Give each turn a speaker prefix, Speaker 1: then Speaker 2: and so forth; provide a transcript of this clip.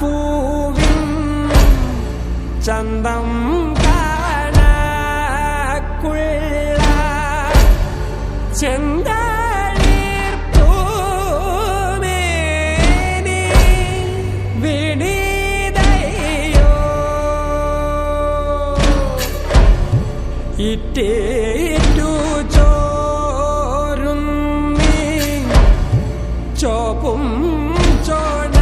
Speaker 1: ചെന്താമരപ്പൂവിൻ ചന്തം കാണക്കുള്ള ചെന്തളിർപ്പൂമേനി വിനീതയോ ഇറ്റേറ്റു ചോരും చూపుం చూడ